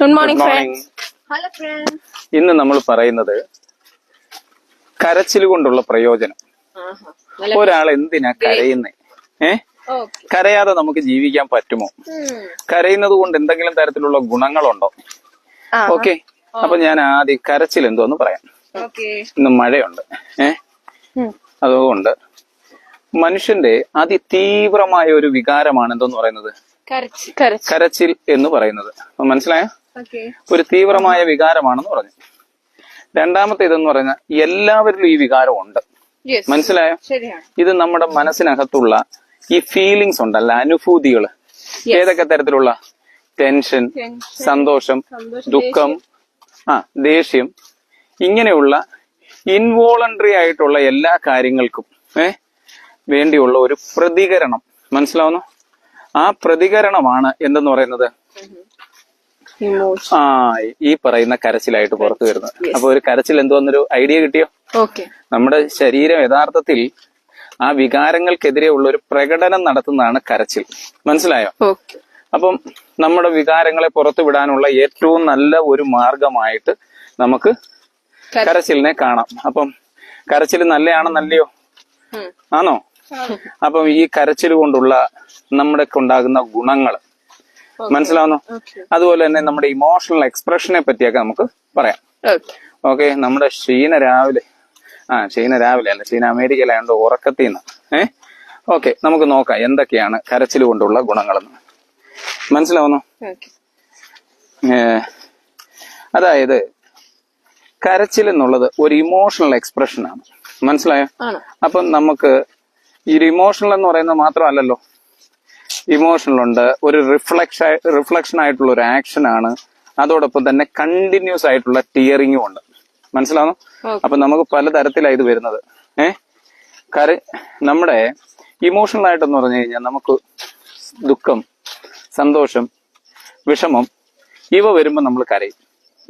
Good morning friends hello friends ഇന്ന് നമ്മൾ പറയുന്നത് കരച്ചിൽ കൊണ്ടുള്ള പ്രയോജനം. ഒരാൾ എന്തിനാ കരയുന്നേ? ഏ? കരയാതെ നമുക്ക് ജീവിക്കാൻ പറ്റുമോ? കരയുന്നത് കൊണ്ട് എന്തെങ്കിലും തരത്തിലുള്ള ഗുണങ്ങളുണ്ടോ? ഓക്കെ. അപ്പൊ ഞാൻ ആദ്യം കരച്ചിൽ എന്തോന്ന് പറയാം. ഓക്കെ. ഇന്ന് മഴയുണ്ട്. ഏ? അതുകൊണ്ട് മനുഷ്യന്റെ അതിതീവ്രമായ ഒരു വികാരമാണ് എന്തെന്ന് പറയുന്നത്? കരച്ച് കരച്ച് കരച്ചിൽ എന്ന് പറയുന്നത്. മനസ്സിലായോ? ഒരു തീവ്രമായ വികാരമാണെന്ന് പറഞ്ഞു. രണ്ടാമത്തെ ഇതെന്ന് പറഞ്ഞാൽ എല്ലാവരിലും ഈ വികാരം ഉണ്ട് മനസ്സിലായോ? ഇത് നമ്മുടെ മനസ്സിനകത്തുള്ള ഈ ഫീലിങ്സ് ഉണ്ടല്ല അനുഭൂതികൾ ഏതൊക്കെ തരത്തിലുള്ള? ടെൻഷൻ സന്തോഷം ദുഃഖം ആ ദേഷ്യം. ഇങ്ങനെയുള്ള ഇൻവോളണ്ടറി ആയിട്ടുള്ള എല്ലാ കാര്യങ്ങൾക്കും ഏ വേണ്ടിയുള്ള ഒരു പ്രതികരണം. മനസ്സിലാവുന്നു? ആ പ്രതികരണമാണ് എന്തെന്ന് പറയുന്നത്? ആ ഈ പറയുന്ന കരച്ചിലായിട്ട് പുറത്തു വരുന്നത്. അപ്പൊ ഒരു കരച്ചിൽ എന്തോന്നൊരു ഐഡിയ കിട്ടിയോ? ഓക്കെ. നമ്മുടെ ശരീരം യഥാർത്ഥത്തിൽ ആ വികാരങ്ങൾക്കെതിരെ ഉള്ള ഒരു പ്രകടനം നടത്തുന്നതാണ് കരച്ചിൽ. മനസ്സിലായോ? ഓക്കെ. അപ്പം നമ്മുടെ വികാരങ്ങളെ പുറത്തു വിടാനുള്ള ഏറ്റവും നല്ല ഒരു മാർഗമായിട്ട് നമുക്ക് കരച്ചിലിനെ കാണാം. അപ്പം കരച്ചിൽ നല്ലയാണെന്നല്ലയോ ആണോ? അപ്പം ഈ കരച്ചിൽ കൊണ്ടുള്ള നമ്മുടെ ഉണ്ടാകുന്ന ഗുണങ്ങൾ മനസ്സിലാവുന്നു? അതുപോലെ തന്നെ നമ്മുടെ ഇമോഷണൽ എക്സ്പ്രഷനെ പറ്റിയൊക്കെ നമുക്ക് പറയാം. ഓക്കെ നമ്മുടെ ഷീന രാവിലെ. ആ ഷീന രാവിലെ അല്ല ഷീന അമേരിക്കയിലായതുകൊണ്ട് ഉറക്കത്തിൽ നിന്ന് ഏ? ഓക്കെ നമുക്ക് നോക്കാം എന്തൊക്കെയാണ് കരച്ചിൽ കൊണ്ടുള്ള ഗുണങ്ങളെന്ന്. മനസ്സിലാവുന്നു? അതായത് കരച്ചിൽ എന്നുള്ളത് ഒരു ഇമോഷണൽ എക്സ്പ്രഷൻ ആണ്. മനസ്സിലായോ? അപ്പം നമുക്ക് ഈ ഇമോഷണൽ എന്ന് പറയുന്നത് മാത്രമല്ലല്ലോ. ഇമോഷണൽ ഉണ്ട്. ഒരു റിഫ്ലക്ഷ റിഫ്ലക്ഷൻ ആയിട്ടുള്ള ഒരു ആക്ഷൻ ആണ്. അതോടൊപ്പം തന്നെ കണ്ടിന്യൂസ് ആയിട്ടുള്ള ടിയറിങ്ങും ഉണ്ട്. മനസ്സിലാവുന്നു. അപ്പൊ നമുക്ക് പലതരത്തിലാണ് ഇത് വരുന്നത്. ഏഹ് കര നമ്മുടെ ഇമോഷണൽ ആയിട്ടെന്ന് പറഞ്ഞു കഴിഞ്ഞാൽ നമുക്ക് ദുഃഖം സന്തോഷം വിഷമം ഇവ വരുമ്പോൾ നമ്മൾ കരയും.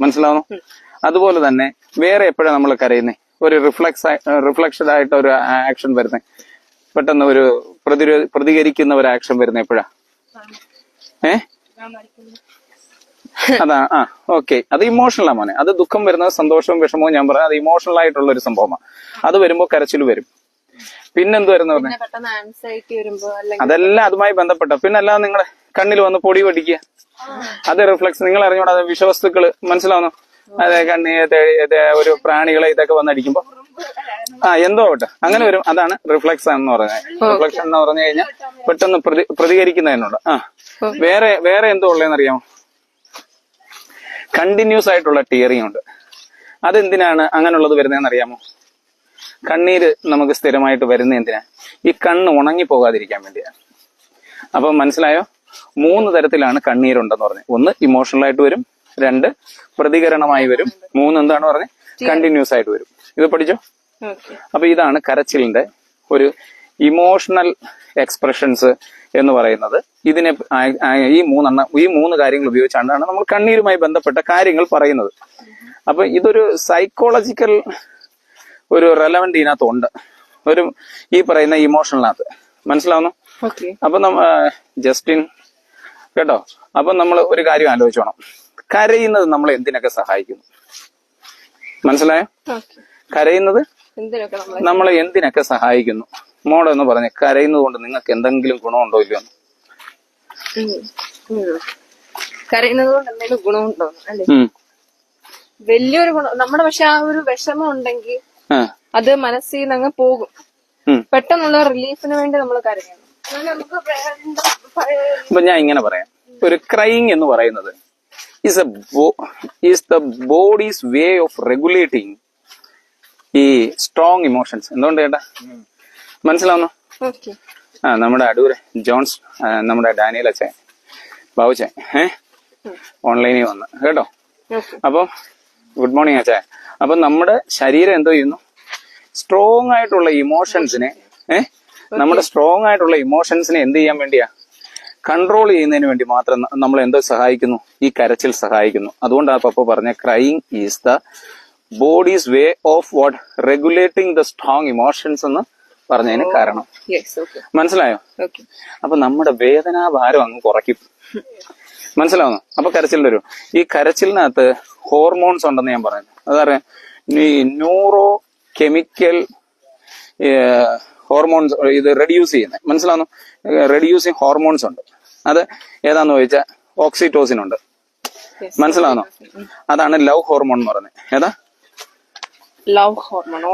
മനസ്സിലാവുന്നു? അതുപോലെ തന്നെ വേറെ എപ്പോഴാണ് നമ്മൾ കരയുന്നത് ഒരു റിഫ്ലക്സ് റിഫ്ലക്ഷൻ ആയിട്ട് ഒരു ആക്ഷൻ വരുന്നേ. പെട്ടെന്ന് ഒരു പ്രതിരോ പ്രതികരിക്കുന്ന ഒരു ആക്ഷൻ വരുന്ന എപ്പോഴാ? ഏ? അതാ ആ ഓക്കെ അത് ഇമോഷണലാ മോനെ. അത് ദുഃഖം വരുന്ന സന്തോഷവും വിഷമവും ഞാൻ പറയാം അത് ഇമോഷണൽ ആയിട്ടുള്ള ഒരു സംഭവമാണ് അത് വരുമ്പോൾ കരച്ചിൽ വരും. പിന്നെന്ത് വരുന്ന പറഞ്ഞു? അതെല്ലാം അതുമായി ബന്ധപ്പെട്ട? പിന്നെ അല്ലാതെ നിങ്ങളെ കണ്ണിൽ വന്ന് പൊടി പൊടിക്കുക. അത് റിഫ്ലക്സ് നിങ്ങൾ അറിഞ്ഞോടാ വിഷവസ്തുക്കൾ മനസ്സിലാവുന്നു? അതെ കണ്ണി ഒരു പ്രാണികളെ ഇതൊക്കെ വന്നടിക്കുമ്പോ ആ എന്തോ ആവട്ടെ. അങ്ങനെ വരും. അതാണ് റിഫ്ലക്സ് എന്ന് പറയുന്നത്. റിഫ്ലക്ഷൻ എന്ന് പറഞ്ഞു കഴിഞ്ഞാൽ പെട്ടെന്ന് പ്രതി പ്രതികരിക്കുന്നതിനുണ്ട്. ആ. വേറെ വേറെ എന്തോ ഉള്ളതെന്ന് അറിയാമോ കണ്ടിന്യൂസ് ആയിട്ടുള്ള ടിയറിങ് ഉണ്ട്. അതെന്തിനാണ് അങ്ങനെയുള്ളത് വരുന്നതെന്ന് അറിയാമോ കണ്ണീര് നമുക്ക് സ്ഥിരമായിട്ട് വരുന്ന എന്തിനാ? ഈ കണ്ണ് ഉണങ്ങി പോകാതിരിക്കാൻ വേണ്ടിയാണ്. അപ്പൊ മനസ്സിലായോ? മൂന്ന് തരത്തിലാണ് കണ്ണീരുണ്ടെന്ന് പറഞ്ഞത്. ഒന്ന് ഇമോഷണൽ ആയിട്ട് വരും. രണ്ട് പ്രതികരണമായി വരും. മൂന്ന് എന്താണ് പറഞ്ഞത്? കണ്ടിന്യൂസ് ആയിട്ട് വരും. ഇത് പഠിച്ചോ? അപ്പൊ ഇതാണ് കരച്ചിലിന്റെ ഒരു ഇമോഷണൽ എക്സ്പ്രഷൻസ് എന്ന് പറയുന്നത്. ഇതിനെ ഈ മൂന്നെണ്ണം ഈ മൂന്ന് കാര്യങ്ങൾ ഉപയോഗിച്ചാണ് നമ്മൾ കണ്ണീരുമായി ബന്ധപ്പെട്ട കാര്യങ്ങൾ പറയുന്നത്. അപ്പൊ ഇതൊരു സൈക്കോളജിക്കൽ ഒരു റെലവന്റ് ഇതിനകത്ത് ഉണ്ട് ഒരു ഈ പറയുന്ന ഇമോഷണലിനകത്ത് മനസ്സിലാവുന്നു? അപ്പൊ നമ്മ ജസ്റ്റിൻ കേട്ടോ? അപ്പൊ നമ്മൾ ഒരു കാര്യം ആലോചിച്ചോണം കരയുന്നത് നമ്മളെ എന്തിനൊക്കെ സഹായിക്കുന്നു? മനസ്സിലായോ? കരയുന്നത്? നമ്മളെ എന്തിനൊക്കെ സഹായിക്കുന്നു? മോളെന്ന് പറഞ്ഞു കരയുന്നത് കൊണ്ട് നിങ്ങൾക്ക് എന്തെങ്കിലും ഗുണമുണ്ടോ ഇല്ലയോ എന്ന്. കരയുന്നത് കൊണ്ട് എന്തെങ്കിലും ഗുണമുണ്ടോ? അല്ലെ? വലിയൊരു ഗുണം നമ്മുടെ പക്ഷെ ആ ഒരു വിഷമം ഉണ്ടെങ്കിൽ അത് മനസ്സിൽ നിന്ന് അങ്ങ് പോകും. പെട്ടെന്നുള്ള റിലീഫിന് വേണ്ടി നമ്മൾ കരയണം അപ്പൊ ഞാൻ ഇങ്ങനെ പറയാം. ഒരു ക്രൈങ് എന്ന് പറയുന്നത് is a is the body's way of regulating ഈ സ്ട്രോങ് ഇമോഷൻസ് എന്തുകൊണ്ട് ചേട്ടാ? മനസ്സിലാവുന്നു? ഓക്കെ ആ നമ്മുടെ അടൂര് ജോൺസ് നമ്മുടെ ഡാനിയൽ അച്ഛൻ ബാബുച്ചൻ ഏ? ഓൺലൈനിൽ വന്ന്. കേട്ടോ? അപ്പൊ അപ്പം ഗുഡ് മോർണിംഗ് അച്ഛാ. അപ്പൊ നമ്മുടെ ശരീരം എന്തോ ചെയ്യുന്നു? സ്ട്രോങ് ആയിട്ടുള്ള ഇമോഷൻസിനെ ഏ? നമ്മുടെ സ്ട്രോങ് ആയിട്ടുള്ള ഇമോഷൻസിനെ എന്ത് ചെയ്യാൻ വേണ്ടിയാ? കൺട്രോൾ ചെയ്യുന്നതിന് വേണ്ടി മാത്രം നമ്മൾ എന്തോ സഹായിക്കുന്നു? ഈ കരച്ചിൽ സഹായിക്കുന്നു. അതുകൊണ്ടാണ് പപ്പ പറഞ്ഞ crying is the body's way of what? Regulating the strong emotions എന്ന് പറഞ്ഞതിന് കാരണം. യെസ് ഓക്കെ മനസ്സിലായോ? അപ്പൊ നമ്മുടെ വേദനാഭാരം അങ്ങ് കുറയ്ക്കും. മനസ്സിലാവുന്നു? അപ്പൊ കരച്ചിലിന്റെ ഒരു ഈ കരച്ചിലിനകത്ത് ഹോർമോൺസ് ഉണ്ടെന്ന് ഞാൻ പറഞ്ഞു അതറിയാം ഈ ന്യൂറോ കെമിക്കൽ ഹോർമോൺസ് ഇത് റെഡ്യൂസ് ചെയ്യുന്നത് മനസ്സിലാവുന്നു? റെഡ്യൂസിങ് ഹോർമോൺസ് ഉണ്ട്. അത് ഏതാന്ന് ചോദിച്ചാൽ ഓക്സിറ്റോസിൻ ഉണ്ട്. മനസ്സിലാവുന്നു? മനസ്സിലാവുന്നോ അതാണ് ലവ് ഹോർമോൺ എന്ന് പറയുന്നത്. ഏതാ?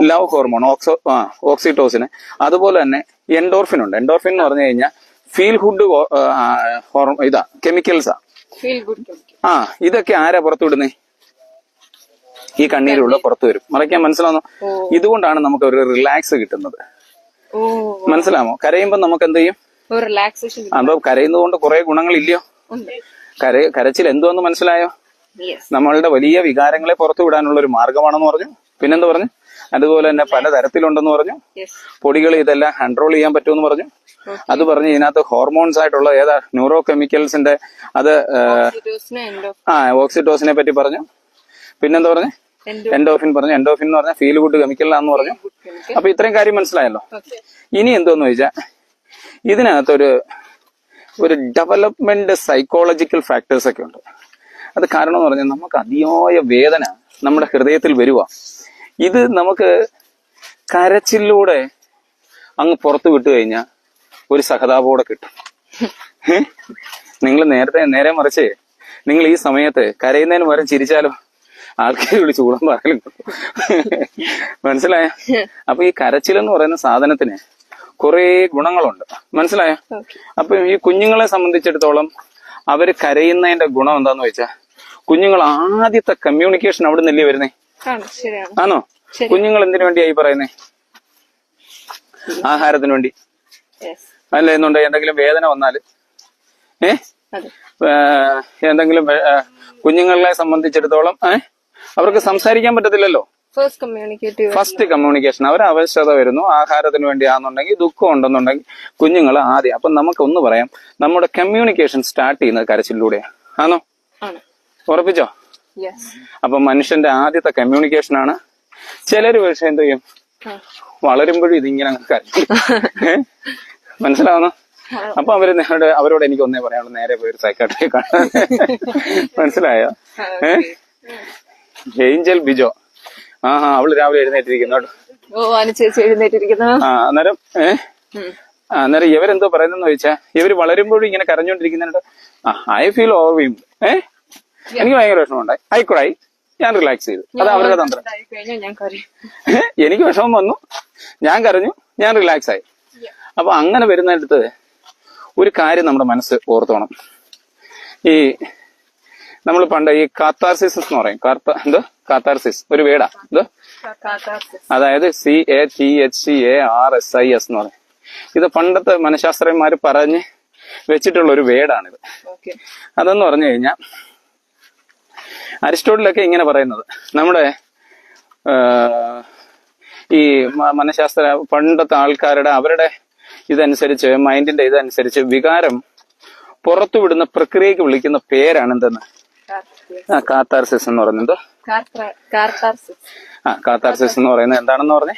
ലവ് ഹോർമോൺ ഓക്സോ ഓക്സിറ്റോസിന് അതുപോലെ തന്നെ എൻഡോർഫിൻ ഉണ്ട്. എൻഡോർഫിൻ എന്ന് പറഞ്ഞു കഴിഞ്ഞാൽ ഫീൽ ഗുഡ് ഇതാ കെമിക്കൽസാ ആ. ഇതൊക്കെ ആരാ പുറത്തു വിടുന്നേ? ഈ കണ്ണീരുള്ള പുറത്തു വരും. മറയ്ക്കാൻ മനസ്സിലാവുന്നു. ഇതുകൊണ്ടാണ് നമുക്ക് ഒരു റിലാക്സ് കിട്ടുന്നത്. മനസ്സിലാമോ കരയുമ്പോൾ നമുക്ക് എന്ത് ചെയ്യും? അപ്പൊ കരയുന്നത് കൊണ്ട് കുറെ ഗുണങ്ങളില്ലയോ? കര കരച്ചിൽ എന്തോന്ന് മനസ്സിലായോ? നമ്മളുടെ വലിയ വികാരങ്ങളെ പുറത്തു വിടാനുള്ള ഒരു മാർഗമാണെന്ന് പറഞ്ഞു. പിന്നെന്താ പറഞ്ഞു? അതുപോലെ തന്നെ പലതരത്തിലുണ്ടെന്ന് പറഞ്ഞു. പൊടികൾ ഇതെല്ലാം കൺട്രോൾ ചെയ്യാൻ പറ്റുമെന്ന് പറഞ്ഞു. അത് പറഞ്ഞ് ഇതിനകത്ത് ഹോർമോൺസ് ആയിട്ടുള്ള ഏതാ? ന്യൂറോ കെമിക്കൽസിന്റെ അത് ആ, ഓക്സിഡോസിനെ ഓക്സിറ്റോസിനെ പറ്റി പറഞ്ഞു. പിന്നെന്താ പറഞ്ഞു? എൻഡോ എൻഡോഫിൻ പറഞ്ഞു. എൻഡോഫിൻ എന്ന് പറഞ്ഞാൽ ഫീൽ ഗുഡ് കെമിക്കലാന്ന് പറഞ്ഞു. അപ്പൊ ഇത്രയും കാര്യം മനസ്സിലായല്ലോ. ഇനി എന്തോന്ന് ചോദിച്ചാൽ ഇതിനകത്തൊരു ഒരു ഡെവലപ്മെന്റ് സൈക്കോളജിക്കൽ ഫാക്ടേഴ്സ് ഒക്കെ ഉണ്ട്. അത് കാരണം എന്ന് പറഞ്ഞാൽ നമുക്ക് അതിയായ വേദന നമ്മുടെ ഹൃദയത്തിൽ വരിക ഇത് നമുക്ക് കരച്ചിലൂടെ അങ്ങ് പുറത്തു വിട്ടു കഴിഞ്ഞാൽ ഒരു സഹതാപോടെ കിട്ടും. നിങ്ങൾ നേരത്തെ നേരെ മറിച്ച് നിങ്ങൾ ഈ സമയത്ത് കരയുന്നതിന് പകരം ചിരിച്ചാലോ? ആൾക്കാർ വിളിച്ച് ചൂടം പറയലും മനസ്സിലായ? അപ്പൊ ഈ കരച്ചിൽ എന്ന് പറയുന്ന സാധനത്തിന് കുറെ ഗുണങ്ങളുണ്ട്. മനസ്സിലായ? അപ്പൊ ഈ കുഞ്ഞുങ്ങളെ സംബന്ധിച്ചിടത്തോളം അവർ കരയുന്നതിന്റെ ഗുണം എന്താന്ന് വെച്ചാൽ കുഞ്ഞുങ്ങൾ ആദ്യത്തെ കമ്മ്യൂണിക്കേഷൻ അവിടെ നിന്നല്ലേ വരുന്നേ? ആണ്. കുഞ്ഞുങ്ങൾ എന്തിനു വേണ്ടിയായി പറയുന്നേ? ആഹാരത്തിന് വേണ്ടി. അല്ല എന്നുണ്ട് എന്തെങ്കിലും വേദന വന്നാൽ ഏ? ഏഹ് എന്തെങ്കിലും കുഞ്ഞുങ്ങളെ സംബന്ധിച്ചിടത്തോളം ഏ? അവർക്ക് സംസാരിക്കാൻ പറ്റത്തില്ലല്ലോ. ഫസ്റ്റ് കമ്മ്യൂണിക്കേഷൻ അവർ ആവശ്യകത വരുന്നു ആഹാരത്തിന് വേണ്ടിയാണെന്നുണ്ടെങ്കിൽ ദുഃഖം ഉണ്ടെന്നുണ്ടെങ്കിൽ കുഞ്ഞുങ്ങൾ ആദ്യം. അപ്പൊ നമുക്കൊന്ന് പറയാം നമ്മുടെ കമ്മ്യൂണിക്കേഷൻ സ്റ്റാർട്ട് ചെയ്യുന്നത് കരച്ചിലൂടെയാണ്. ആണ്? ഉറപ്പിച്ചോ? അപ്പൊ മനുഷ്യന്റെ ആദ്യത്തെ കമ്മ്യൂണിക്കേഷൻ ആണ്. ചിലര് പക്ഷെ എന്ത് ചെയ്യും? വളരുമ്പോഴും ഇതിങ്ങനെ? മനസ്സിലാവുന്നു? അപ്പൊ അവർ നേരോട് അവരോട് എനിക്ക് ഒന്നേ പറയാനുള്ളൂ. നേരെ പോയി ഒരു സൈക്കാട്രിയെ കാണാൻ. മനസ്സിലായോ? ഏഹ് ഏഞ്ചൽ ബിജോ ആ ഹാ അവൾ രാവിലെ എഴുന്നേറ്റിരിക്കുന്നു കേട്ടോ. ആ അന്നേരം ഏഹ് അന്നേരം ഇവരെന്തോ പറയുന്നെന്ന് ചോദിച്ചാ ഇവർ വളരുമ്പോഴും ഇങ്ങനെ കരഞ്ഞോണ്ടിരിക്കുന്നുണ്ട് ഐ ഫീൽ ഓവർ ഏ? എനിക്ക് ഭയങ്കര വിഷമമുണ്ടായി. ഹൈക്കുറായി ഞാൻ റിലാക്സ് ചെയ്തു. അത് അവരുടെ തന്ത്രം. എനിക്ക് വിഷമം വന്നു. ഞാൻ കരഞ്ഞു. ഞാൻ റിലാക്സ് ആയി. അപ്പൊ അങ്ങനെ വരുന്നിടത്ത് ഒരു കാര്യം നമ്മുടെ മനസ്സ് ഓർത്തോണം. ഈ നമ്മൾ പണ്ട് ഈ കാത്താർസിസ് എന്ന് പറയും. കാർത്ത എന്തോ? കാത്താർസിസ്. ഒരു വേടാ. എന്തോ? അതായത് C A T H C A R S I S എന്ന് പറയും. ഇത് പണ്ടത്തെ മനഃശാസ്ത്രജ്ഞന്മാർ പറഞ്ഞ് വെച്ചിട്ടുള്ള ഒരു വേടാണിത് അതെന്ന് പറഞ്ഞു കഴിഞ്ഞാൽ അരിസ്റ്റോട്ടിലൊക്കെ ഇങ്ങനെ പറയുന്നത്. നമ്മുടെ ഈ മനഃശാസ്ത്ര പണ്ടത്തെ ആൾക്കാരുടെ അവരുടെ ഇതനുസരിച്ച് മൈൻഡിന്റെ ഇതനുസരിച്ച് വികാരം പുറത്തുവിടുന്ന പ്രക്രിയക്ക് വിളിക്കുന്ന പേരാണ് എന്തെന്ന് ആ കാത്താർസിസ് എന്ന് പറയുന്നത് ആ കാത്താർസിസ് എന്ന് പറയുന്നത് എന്താണെന്ന് പറഞ്ഞേ?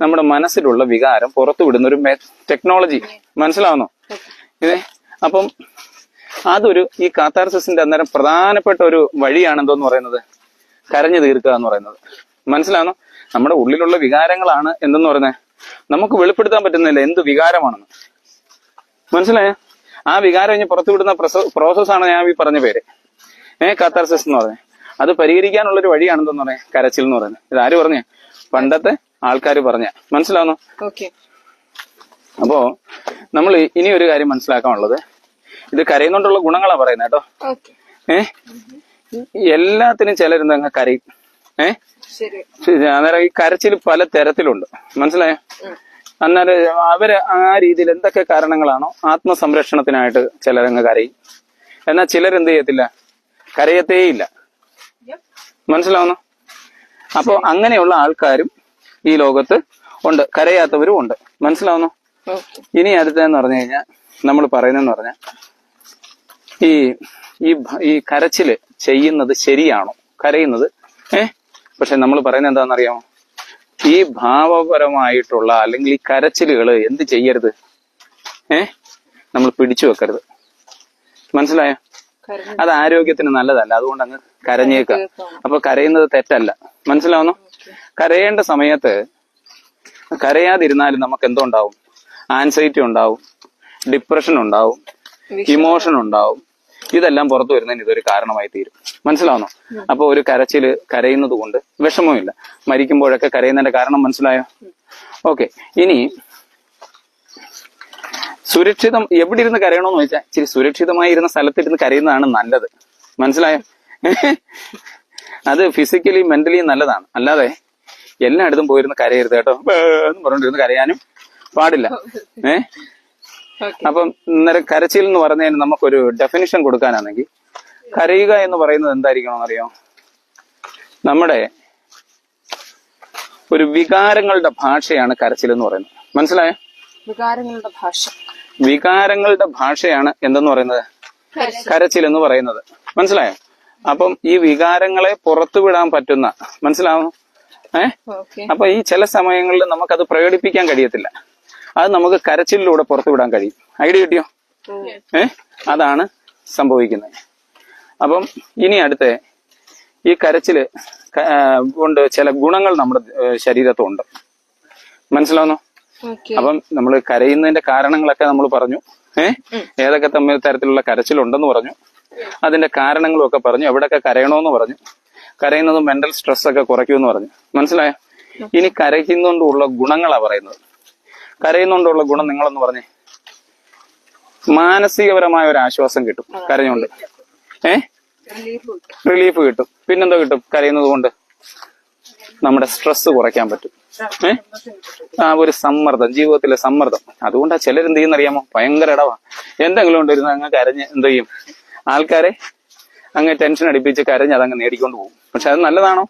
നമ്മുടെ മനസ്സിലുള്ള വികാരം പുറത്തുവിടുന്ന ഒരു ടെക്നോളജി. മനസ്സിലാവുന്നോ? ഇതേ അപ്പം അതൊരു ഈ കാത്താർസിന്റെ അന്നേരം പ്രധാനപ്പെട്ട ഒരു വഴിയാണ് എന്തോന്ന് പറയുന്നത്? കരഞ്ഞു തീർക്കുക എന്ന് പറയുന്നത്. മനസ്സിലാണോ നമ്മുടെ ഉള്ളിലുള്ള വികാരങ്ങളാണ് എന്തെന്ന് പറയുന്നത്? നമുക്ക് വെളിപ്പെടുത്താൻ പറ്റുന്നില്ല എന്ത് വികാരമാണെന്ന്. മനസ്സിലായ? ആ വികാരം ഇനി പുറത്തുവിടുന്ന പ്രോസസ്സാണ് ഞാൻ ഈ പറഞ്ഞ പേര്. ഏ കാത്താർസിസ് എന്ന് പറഞ്ഞത് അത് പരിഹരിക്കാനുള്ള ഒരു വഴിയാണെന്ന് പറയാം കരച്ചിൽ എന്ന് പറയുന്നത്. ഇത് ആര് പറഞ്ഞേ? പണ്ടത്തെ ആൾക്കാർ പറഞ്ഞ. മനസ്സിലാവുന്നു? അപ്പോ നമ്മൾ ഇനി ഒരു കാര്യം മനസ്സിലാക്കാനുള്ളത്. ഇത് കരയുന്നോണ്ടുള്ള ഗുണങ്ങളാ പറയുന്നത് കേട്ടോ. ഏ? എല്ലാത്തിനും ചിലരുന്ന് അങ്ങ് കരയും. ഏ? ശരി. അന്നേരം ഈ കരച്ചിൽ പല തരത്തിലുണ്ട്. മനസ്സിലായോ. അന്നേരം അവർ ആ രീതിയിൽ എന്തൊക്കെ കാരണങ്ങളാണോ ആത്മസംരക്ഷണത്തിനായിട്ട് ചിലരങ്ങ് കരയും. എന്നാൽ ചിലരെന്ത് ചെയ്യത്തില്ല? കരയത്തേയില്ല. മനസ്സിലാവുന്നു? അപ്പൊ അങ്ങനെയുള്ള ആൾക്കാരും ഈ ലോകത്ത് ഉണ്ട്. കരയാത്തവരും ഉണ്ട്. മനസ്സിലാവുന്നു? ഇനി അടുത്തതെന്ന് പറഞ്ഞു കഴിഞ്ഞാൽ നമ്മൾ പറയുന്നതെന്ന് പറഞ്ഞാൽ ഈ ഈ ഈ കരച്ചിൽ ചെയ്യുന്നത് ശരിയാണോ? കരയുന്നത്? ഏ? പക്ഷെ നമ്മൾ പറയുന്നത് എന്താണെന്നറിയാമോ? ഈ ഭാവപരമായിട്ടുള്ള അല്ലെങ്കിൽ ഈ കരച്ചിലുകൾ എന്ത് ചെയ്യരുത്? ഏ? നമ്മൾ പിടിച്ചു വെക്കരുത്. മനസ്സിലായോ? അത് ആരോഗ്യത്തിന് നല്ലതല്ല. അതുകൊണ്ട് അങ്ങ് കരഞ്ഞേക്കാം അപ്പൊ കരയുന്നത് തെറ്റല്ല. മനസ്സിലാവുന്നു? കരയേണ്ട സമയത്ത് കരയാതിരുന്നാലും നമുക്ക് എന്തോ ഉണ്ടാവും ആൻസൈറ്റി ഉണ്ടാവും. ഡിപ്രഷൻ ഉണ്ടാവും. ഇമോഷൻ ഉണ്ടാവും. ഇതെല്ലാം പുറത്തു വരുന്നതിന് ഇതൊരു കാരണമായി തീരും. മനസ്സിലാവുന്നോ? അപ്പൊ ഒരു കരച്ചിൽ കരയുന്നത് കൊണ്ട് വിഷമമില്ല മരിക്കുമ്പോഴൊക്കെ കരയുന്നതിന്റെ കാരണം മനസ്സിലായോ? ഓക്കെ. ഇനി സുരക്ഷിതം എവിടെ ഇരുന്ന് കരയണമെന്ന് ചോദിച്ചാൽ ഇച്ചിരി സുരക്ഷിതമായി ഇരുന്ന സ്ഥലത്തിരുന്ന് കരയുന്നതാണ് നല്ലത്. മനസ്സിലായോ? അത് ഫിസിക്കലി മെന്റലി നല്ലതാണ്. അല്ലാതെ എല്ലായിടത്തും പോയിരുന്ന് കരയരുത് കേട്ടോ. എന്ന് പറഞ്ഞിരുന്ന് കരയാനും പാടില്ല. ഏ? ഓക്കെ അപ്പം ഇന്നലെ കരച്ചിൽ എന്ന് പറഞ്ഞതിന് നമുക്കൊരു ഡെഫിനിഷൻ കൊടുക്കാനാണെങ്കിൽ കരയുക എന്ന് പറയുന്നത് എന്തായിരിക്കണം അറിയോ നമ്മുടെ ഒരു വികാരങ്ങളുടെ ഭാഷയാണ് കരച്ചിൽ എന്ന് പറയുന്നത്. മനസ്സിലായോ? വികാരങ്ങളുടെ ഭാഷ. വികാരങ്ങളുടെ ഭാഷയാണ് എന്തെന്ന് പറയുന്നത്? കരച്ചിൽ. എന്ന് പറയുന്നത്. മനസ്സിലായോ? അപ്പം ഈ വികാരങ്ങളെ പുറത്തുവിടാൻ പറ്റുന്ന മനസ്സിലാവുന്നു? ഏ? ഓക്കെ അപ്പൊ ഈ ചില സമയങ്ങളിൽ നമുക്കത് പ്രകടിപ്പിക്കാൻ കഴിയത്തില്ല. അത് നമുക്ക് കരച്ചിലിലൂടെ പുറത്തുവിടാൻ കഴിയും. ഐഡിയ കിട്ടിയോ? ഏ? അതാണ് സംഭവിക്കുന്നത്. അപ്പം ഇനി അടുത്ത ഈ കരച്ചിൽ കൊണ്ട് ചില ഗുണങ്ങൾ നമ്മുടെ ശരീരത്തുണ്ട്. മനസ്സിലാവുന്നു? അപ്പം നമ്മൾ കരയുന്നതിന്റെ കാരണങ്ങളൊക്കെ നമ്മൾ പറഞ്ഞു. ഏഹ് ഏതൊക്കെ തമ്മിൽ തരത്തിലുള്ള കരച്ചിലുണ്ടെന്ന് പറഞ്ഞു. അതിന്റെ കാരണങ്ങളും ഒക്കെ പറഞ്ഞു. എവിടെയൊക്കെ കരയണമെന്ന് പറഞ്ഞു. കരയുന്നത് മെന്റൽ സ്ട്രെസ് ഒക്കെ കുറയ്ക്കുമെന്ന് പറഞ്ഞു. മനസ്സിലായോ? ഇനി കരയ്ക്കുന്നുകൊണ്ടുള്ള ഗുണങ്ങളാണ് പറയുന്നത്. കരയുന്നോണ്ടുള്ള ഗുണം നിങ്ങളെന്ന് പറഞ്ഞേ. മാനസികപരമായ ഒരു ആശ്വാസം കിട്ടും. കരഞ്ഞുകൊണ്ട് ഏ? റിലീഫ് കിട്ടും. പിന്നെന്തോ കിട്ടും? കരയുന്നത് കൊണ്ട് നമ്മുടെ സ്ട്രെസ് കുറയ്ക്കാൻ പറ്റും. ഏ? ആ ഒരു സമ്മർദ്ദം. ജീവിതത്തിലെ സമ്മർദ്ദം. അതുകൊണ്ടാ ചിലരെന്ത് ചെയ്യുന്നറിയാമോ? ഭയങ്കര ഇടവാ. എന്തെങ്കിലും കൊണ്ടിരുന്ന് അങ്ങ് കരഞ്ഞ് എന്ത് ചെയ്യും? ആൾക്കാരെ അങ്ങ് ടെൻഷൻ അടിപ്പിച്ച് കരഞ്ഞ് അതങ്ങ് നേടിക്കൊണ്ട് പോകും. പക്ഷെ അത് നല്ലതാണോ?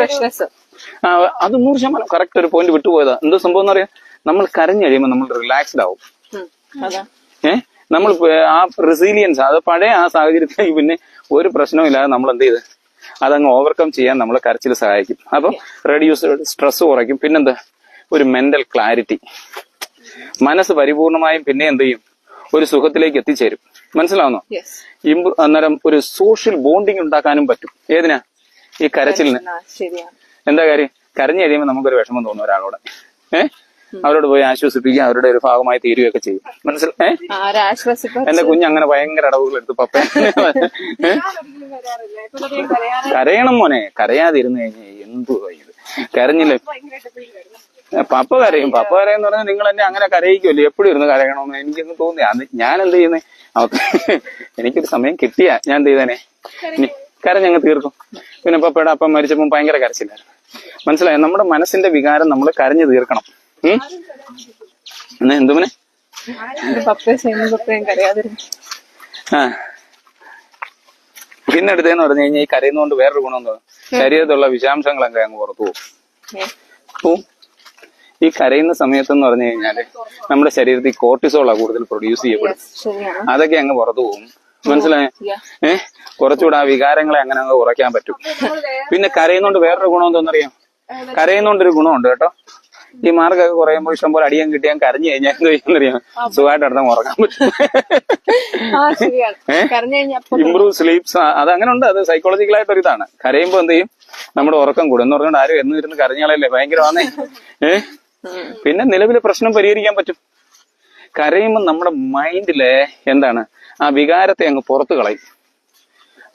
റിഫ്രഷ്നെസ് അത് നൂറ് ശതമാനം കറക്റ്റ് ഒരു പോയിന്റ് വിട്ടുപോയതാ. എന്താ സംഭവം എന്ന് പറയാ നമ്മൾ കരഞ്ഞു കഴിയുമ്പോൾ നമ്മൾ റിലാക്സ്ഡ് ആവും. ഏ? നമ്മൾ ആ റെസീലിയൻസ് അത് പഴയ ആ സാഹചര്യത്തിലേക്ക് പിന്നെ ഒരു പ്രശ്നവും ഇല്ലാതെ നമ്മൾ എന്ത് ചെയ്ത്? അതങ്ങ് ഓവർകം ചെയ്യാൻ നമ്മൾ കരച്ചിൽ സഹായിക്കും. അപ്പം റെഡ്യൂസ് സ്ട്രെസ് കുറയ്ക്കും. പിന്നെന്താ? ഒരു മെന്റൽ ക്ലാരിറ്റി മനസ്സ് പരിപൂർണമായും പിന്നെ എന്ത് ചെയ്യും? ഒരു സുഖത്തിലേക്ക് എത്തിച്ചേരും. മനസ്സിലാവുന്നോ? അന്നേരം ഒരു സോഷ്യൽ ബോണ്ടിങ് ഉണ്ടാക്കാനും പറ്റും. ഏതിനാ? ഈ കരച്ചിലിന്. എന്താ കാര്യം? കരഞ്ഞു കഴിയുമ്പോൾ നമുക്കൊരു വിഷമം തോന്നും ഒരാളോട്. ഏഹ് അവരോട് പോയി ആശ്വസിപ്പിക്കുക അവരുടെ ഒരു ഭാഗമായി തീരുകയൊക്കെ ചെയ്യും. മനസ്സിലായി എന്റെ കുഞ്ഞ് അങ്ങനെ ഭയങ്കര അടവുകൾ എടുത്തു പപ്പ ഏ? കരയണം മോനെ. കരയാതിരുന്നു കഴിഞ്ഞാൽ എന്തു ഇത്? കരഞ്ഞില്ലേ? ഏ, പപ്പ കരയും. പപ്പ കരയെന്ന് പറഞ്ഞാൽ നിങ്ങൾ എന്നെ അങ്ങനെ കരയിക്കുമല്ലോ എപ്പോഴും ഇരുന്ന് കരയണമെന്ന് എനിക്കൊന്നും തോന്നി അത് ഞാൻ എന്ത് ചെയ്യുന്നേ എനിക്കൊരു സമയം കിട്ടിയാ ഞാൻ എന്ത് ചെയ്തേനെ? കര കരഞ്ഞങ്ങ് തീർക്കും. പിന്നെ പപ്പയുടെ അപ്പം മരിച്ചപ്പം ഭയങ്കര കരച്ചില്ലായിരുന്നു മനസ്സിലായോ? നമ്മുടെ മനസ്സിന്റെ വികാരം നമ്മൾ കരഞ്ഞു തീർക്കണം. എന്നാ എന്തുമനെ ആ. പിന്നെ അടുത്തെന്ന് പറഞ്ഞു കഴിഞ്ഞാൽ ഈ കരയുന്നതുകൊണ്ട് വേറൊരു ഗുണം എന്താ? ശരീരത്തുള്ള വിഷാംശങ്ങളൊക്കെ അങ്ങ് പുറത്തു പോകും. ഈ കരയുന്ന സമയത്ത് എന്ന് പറഞ്ഞു കഴിഞ്ഞാൽ നമ്മുടെ ശരീരത്തിൽ കോർട്ടിസോളാ കൂടുതൽ പ്രൊഡ്യൂസ് ചെയ്യപ്പെടും. അതൊക്കെ അങ്ങ് പുറത്തു പോകും. മനസ്സിലായ. ഏഹ് കുറച്ചുകൂടെ ആ വികാരങ്ങളെ അങ്ങനെ അങ്ങ് കുറയ്ക്കാൻ പറ്റും. പിന്നെ കരയുന്നോണ്ട് വേറൊരു ഗുണം എന്തോന്നറിയാം? കരയുന്നോണ്ട് ഒരു ഗുണമുണ്ട് കേട്ടോ. ഈ മാർക്കൊക്കെ കുറയുമ്പോൾ ഇഷ്ടം പോലെ അടിയാൻ കിട്ടിയാൻ കരഞ്ഞു കഴിഞ്ഞാൽ എന്ത് ചെയ്യുന്നറിയാം സുഖമായിട്ട് അടുത്ത ഉറങ്ങാൻ പറ്റും. ഇംപ്രൂവ് സ്ലീപ്സ് അത് അങ്ങനെ ഉണ്ട് അത് സൈക്കോളജിക്കൽ ആയിട്ട് ഒരു ഇതാണ്. കരയുമ്പോ എന്ത് ചെയ്യും? നമ്മുടെ ഉറക്കം കൂടും. എന്ന് പറഞ്ഞുകൊണ്ട് ആരും എന്ന് ഇരുന്ന് കരഞ്ഞാളല്ലേ? ഭയങ്കരമാണേ ഏ? പിന്നെ നിലവിലെ പ്രശ്നം പരിഹരിക്കാൻ പറ്റും. കരയുമ്പോൾ നമ്മുടെ മൈൻഡിലെ എന്താണ്? ആ വികാരത്തെ അങ്ങ് പുറത്തു കളയും.